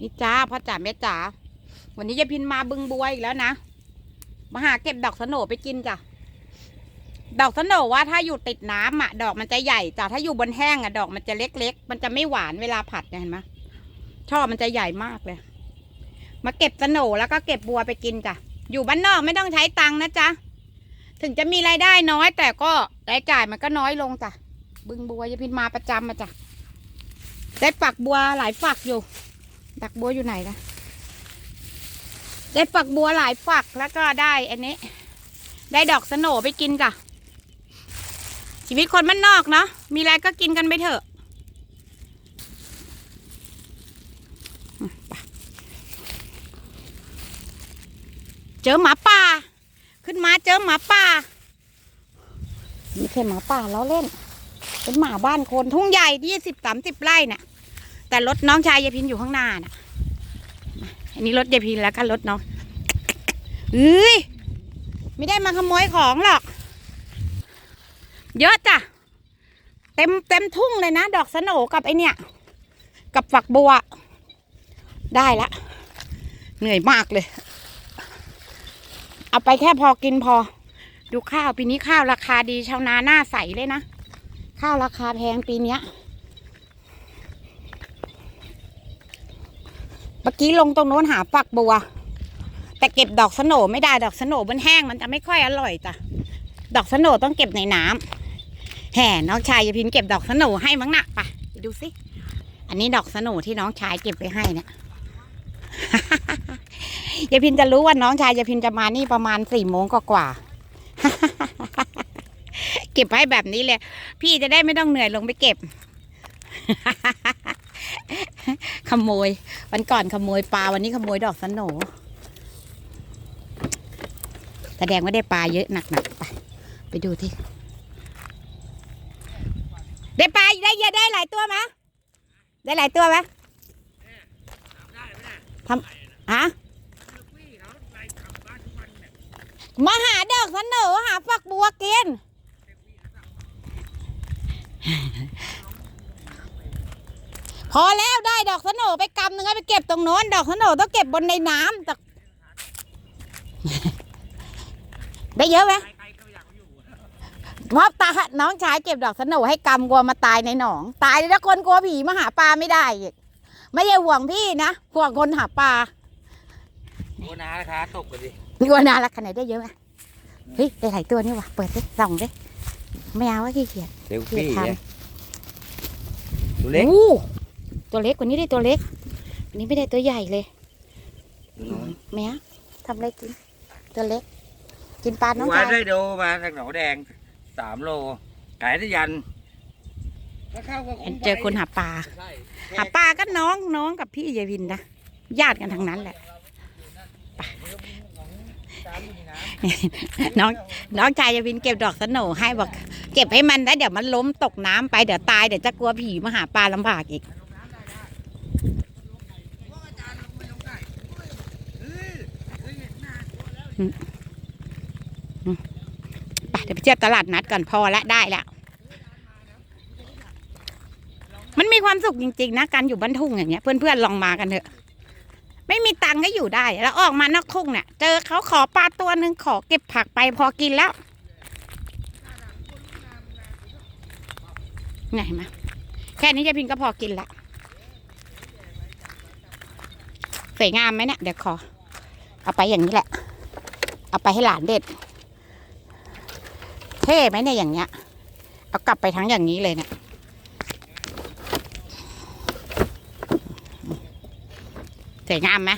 นี่จ้าพ่อจ๋าแม่จ๋าวันนี้ยายพินมาบึงบัวอีกแล้วนะมาหาเก็บดอกสโหนไปกินจ้ะดอกสโหนว่าถ้าอยู่ติดน้ำอะ ดอกมันจะใหญ่จ้ะถ้าอยู่บนแห้งอะ ดอกมันจะเล็กๆ มันจะไม่หวานเวลาผัดเห็นไหมช่อมันจะใหญ่มากเลย มาเก็บสโหนแล้วก็เก็บบัวไปกินจ้ะอยู่บ้านนอกไม่ต้องใช้ตังค์นะจ๊ะถึงจะมีรายได้น้อย แต่ก็รายจ่ายมันก็น้อยลงจ้ะบึงบัวยาพินมาประจำมาจ้ะได้ฝักบัวหลายฝักอยู่ ดักบัวอยู่ไหนล่ะได้ฝักบัวหลายฝักแล้วก็ได้อันนี้ ได้ดอกสโหนไปกินจ้ะชีวิตคนบ้านนอกเนาะมีอะไรก็กินกันไปเถอะเจอหมาป่า ขึ้นมาเจอหมาป่าไม่ใช่หมาป่าแล้อเล่น เป็นหมาบ้านคนทุ่งใหญ่ยี่สิบสามสิบไร่น่ะ แต่รถน้องชายยายพินอยู่ข้างหน้าน่ะ อันนี้รถยายพินแล้วก็รถน้องเอ้ยไม่ได้มาขโมยของหรอก เยอะจ้ะ เต็มเต็มทุ่งเลยนะ ดอกสนโหนกับไอเนี่ย กับฝักบัว ได้ละ เหนื่อยมากเลย เอาไปแค่พอกินพอ ดูข้าวปีนี้ข้าวราคาดีชาวนาหน้าใสเลยนะ ข้าวราคาแพงปีเนี้ย มื่อกี้ลงตรงโน้นหาฝักบัว แต่เก็บดอกสโหนไม่ได้ดอกสโหนมันแห้งมันจะไม่ค่อยอร่อยจ้ะดอกสโหนต้องเก็บในน้ำแห่น้องชายยาพินเก็บดอกสโหนให้มั้งนะไปไปดูสิอันนี้ดอกสโหนที่น้องชายเก็บไว้ให้เนี่ยยาพินจะรู้ว่าน้องชายยาพินจะมานี่ประมาณสี่โมงกว่าเก็บไว้แบบนี้เลย พี่จะได้ไม่ต้องเหนื่อยลงไปเก็บ ขโมย วันก่อนขโมยปลาวันนี้ขโมยดอกสนโหนแสดงว่าได้ปลาเยอะหนักๆไปไปดูที่ได้ปลาได้เยอะได้หลายตัวไหมได้หลายตัวไหมทำฮะมาหาดอกสนโหนหาฝักบัวกิน อแล้วได้ดอกสโหนไปกำหนึ่งให้ไปเก็บตรงโน้น ดอกสโหนต้องเก็บบนในน้ำแต่ได้เยอะไหมเพราะตาน้องชายเก็บดอกสโหนให้กำกลัวมาตายในหนอง ตายเลยถ้าคนกลัวผีมาหาปลาไม่ได้อีกไม่ใช่ห่วงพี่นะห่วงคนหาปลาโอ้นาราคาตกกันดิกลัวนาละขนาดได้เยอะไหมเฮ้ยได้หลายตัวนี่ว่ะเปิดดิส่องดิไม่เอาว่าขี้เกียจเร็วเกียพี่จทเนี่ยตัวเล็กอู้ ตัวเล็กกว่านี้ได้ตัวเล็กอันนี้ไม่ได้ตัวใหญ่เลยน้อยแม่ทำอะไรกิน ตัวเล็ก กินปลาน้องวัชานยได้ดูมาจากหนองแดงสามโลขายได้ยันแล้วข้าวก็เห็นเจอคนหาปลาใช่หาปลาก็น้องน้องกับพี่ยายวินนะญาติกันทั้งนั้นแหละน้องน้องชายยายวินเก็บดอกสโหนให้บอก เก็บให้มันแล้วเดี๋ยวมันล้มตกน้ำไปเดี๋ยวตายเดี๋ยวจะกลัวผีมาหาปลาลำบากอีก ไปเดี๋ยวไปเทียบตลาดนัดก่อนพอละได้แล้ว มันมีความสุขจริงๆนะการอยู่บ้านทุ่งอย่างเงี้ย เพื่อนๆลองมากันเถอะ ไม่มีตังก็อยู่ได้ แล้วออกมานอกทุ่งเนี่ยเจอเขาขอปลาตัวหนึ่งขอเก็บผักไปพอกินแล้วไงมาแค่นี้ยายพินก็พอกินละสวยงามไหมเนี่ยเดี๋ยวขอ เอาไปอย่างนี้แหละ เอาไปให้หลานเด็ด เท่ไหมเนี่ยอย่างเงี้ย เอากลับไปทั้งอย่างนี้เลยเนี่ยสวยงามไหม